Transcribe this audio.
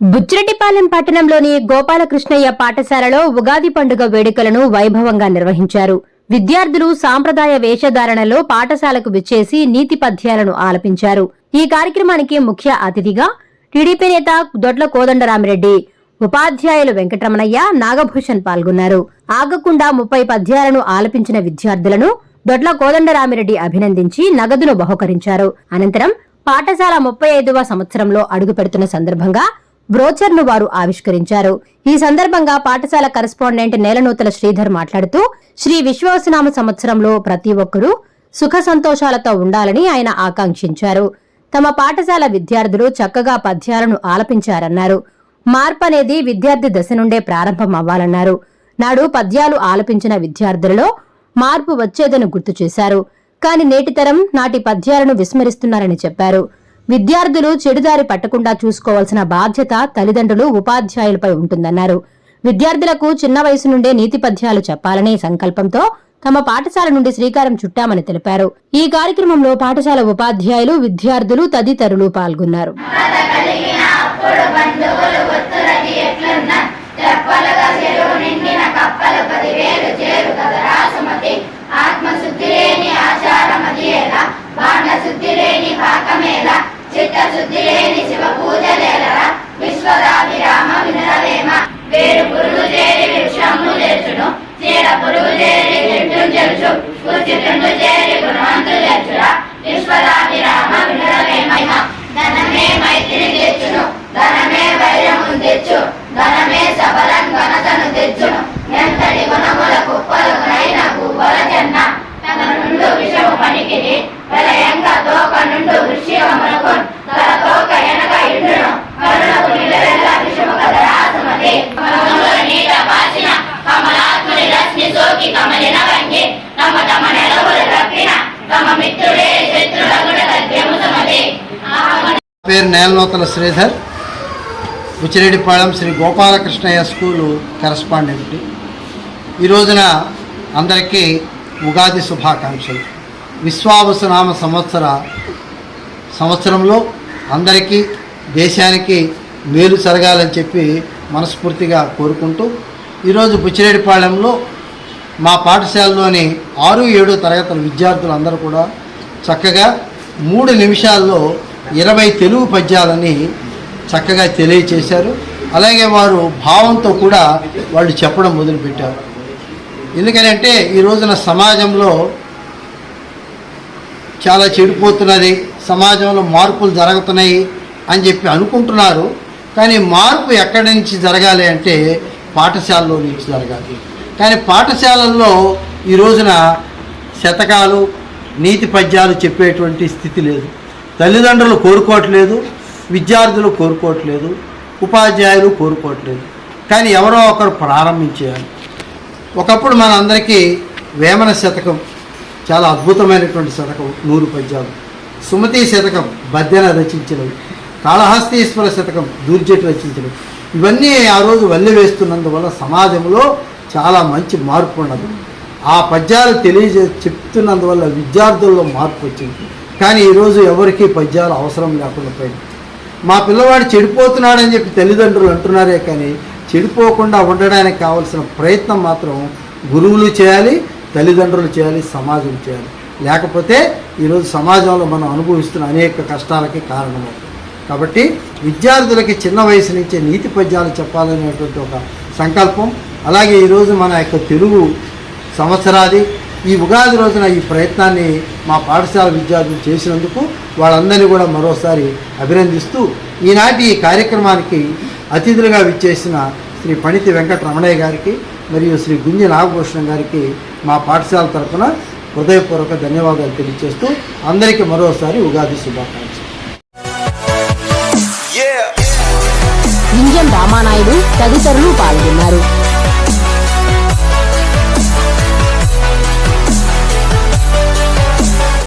బుచ్చిరెడ్డిపాలెం పట్టణంలోని గోపాలకృష్ణయ్య పాఠశాలలో ఉగాది పండుగ వేడుకలను వైభవంగా నిర్వహించారు. విద్యార్థులు సాంప్రదాయ వేషధారణలో పాఠశాలకు విచ్చేసి నీతి పద్యాలను ఆలపించారు. ఈ కార్యక్రమానికి ముఖ్య అతిథిగా టీడీపీ నేత దొడ్ల కోదండరామిరెడ్డి ఉపాధ్యాయులు వెంకటరమణయ్య నాగభూషణ్ పాల్గొన్నారు. ఆగకుండా ముప్పై పద్యాలను ఆలపించిన విద్యార్థులను దొడ్ల కోదండరామిరెడ్డి అభినందించి నగదును బహుకరించారు. అనంతరం పాఠశాల ముప్పై ఐదవ సంవత్సరంలో అడుగుపెడుతున్న సందర్భంగా బ్రోచర్ను వారు ఆవిష్కరించారు. ఈ సందర్భంగా పాఠశాల కరస్పాండెంట్ నేలనూతల శ్రీధర్ మాట్లాడుతూ శ్రీ విశ్వాసనామ సంవత్సరంలో ప్రతి ఒక్కరూ సుఖ సంతోషాలతో ఉండాలని ఆయన ఆకాంక్షించారు. తమ పాఠశాల విద్యార్థులు చక్కగా పద్యాలను ఆలపించారన్నారు. మార్పు అనేది విద్యార్థి దశ నుండే ప్రారంభం అవ్వాలన్నారు. నాడు పద్యాలు ఆలపించిన విద్యార్థులలో మార్పు వచ్చేదని గుర్తు చేశారు. కాని నేటి తరం నాటి పద్యాలను విస్మరిస్తున్నారని చెప్పారు. విద్యార్థులు చెడుదారి పట్టకుండా చూసుకోవాల్సిన బాధ్యత తల్లిదండ్రులు ఉపాధ్యాయులపై ఉంటుందన్నారు. విద్యార్థులకు చిన్న వయసు నుండే నీతి పద్యాలు చెప్పాలనే సంకల్పంతో తమ పాఠశాల నుండి శ్రీకారం చుట్టామని తెలిపారు. ఈ కార్యక్రమంలో పాఠశాల ఉపాధ్యాయులు విద్యార్థులు తదితరులు పాల్గొన్నారు. పేరు Nelanuthala Sridhar. Buchireddypalem Sri Gopalakrishnaiah school correspondent. ఈ రోజున అందరికీ ఉగాది శుభాకాంక్షలు. విశ్వావసునామ సంవత్సర సంవత్సరంలో అందరికీ దేశానికి మేలు జరగాలని చెప్పి మనస్ఫూర్తిగా కోరుకుంటూ ఈరోజు బుచ్చిరెడ్డిపాళెంలో మా పాఠశాలలోని ఆరు ఏడు తరగతుల విద్యార్థులు అందరూ కూడా చక్కగా మూడు నిమిషాల్లో ఇరవై తెలుగు పద్యాలని చక్కగా తెలియచేశారు. అలాగే వారు భావంతో కూడా వాళ్ళు చెప్పడం మొదలుపెట్టారు. ఎందుకనంటే ఈ రోజున సమాజంలో చాలా చెడిపోతున్నది సమాజంలో మార్పులు జరుగుతున్నాయి అని చెప్పి అనుకుంటున్నారు. కానీ మార్పు ఎక్కడి నుంచి జరగాలి అంటే పాఠశాలలో నుంచి జరగాలి. కానీ పాఠశాలల్లో ఈ రోజున శతకాలు నీతి పద్యాలు చెప్పేటువంటి స్థితి లేదు. తల్లిదండ్రులు కోరుకోవట్లేదు విద్యార్థులు కోరుకోవట్లేదు ఉపాధ్యాయులు కోరుకోవట్లేదు. కానీ ఎవరో ఒకరు ప్రారంభించేయాలి. ఒకప్పుడు మన అందరికీ వేమన శతకం చాలా అద్భుతమైనటువంటి శతకం నూరు పద్యాలు. సుమతి శతకం బద్దెన రచించినవి. కాళహస్తీశ్వర శతకం దూర్జటి రచించినవి. ఇవన్నీ ఆ రోజు వల్లి వేస్తున్నందువల్ల సమాజంలో చాలా మంచి మార్పు ఉన్నది. ఆ పద్యాలు తెలియజే చెప్తున్నందువల్ల విద్యార్థుల్లో మార్పు వచ్చింది. కానీ ఈరోజు ఎవరికీ పద్యాలు అవసరం లేకుండా పోయింది మా పిల్లవాడు చెడిపోతున్నాడని చెప్పి తల్లిదండ్రులు అంటున్నారే కానీ చెడిపోకుండా ఉండడానికి కావాల్సిన ప్రయత్నం మాత్రం గురువులు చేయాలి తల్లిదండ్రులు చేయాలి సమాజం చేయాలి. లేకపోతే ఈరోజు సమాజంలో మనం అనుభవిస్తున్న అనేక కష్టాలకి కారణమవుతుంది కాబట్టి విద్యార్థులకి చిన్న వయసు నుంచే నీతి పద్యాలు చెప్పాలనేటువంటి ఒక సంకల్పం. అలాగే ఈరోజు మన యొక్క తెలుగు సంవత్సరాది ఈ ఉగాది రోజున ఈ ప్రయత్నాన్ని మా పాఠశాల విద్యార్థులు చేసినందుకు వాళ్ళందరినీ కూడా మరోసారి అభినందిస్తూ ఈనాటి ఈ కార్యక్రమానికి అతిథులుగా విచ్చేసిన శ్రీ పణితి వెంకట రమణయ్య గారికి మరియు శ్రీ గుంజి నాగభూషణం గారికి మా పాఠశాల తరఫున హృదయపూర్వక ధన్యవాదాలు తెలియజేస్తూ అందరికీ మరోసారి ఉగాది శుభాకాంక్షలు. రామానాయుడు తదితరులు పాల్గొన్నారు.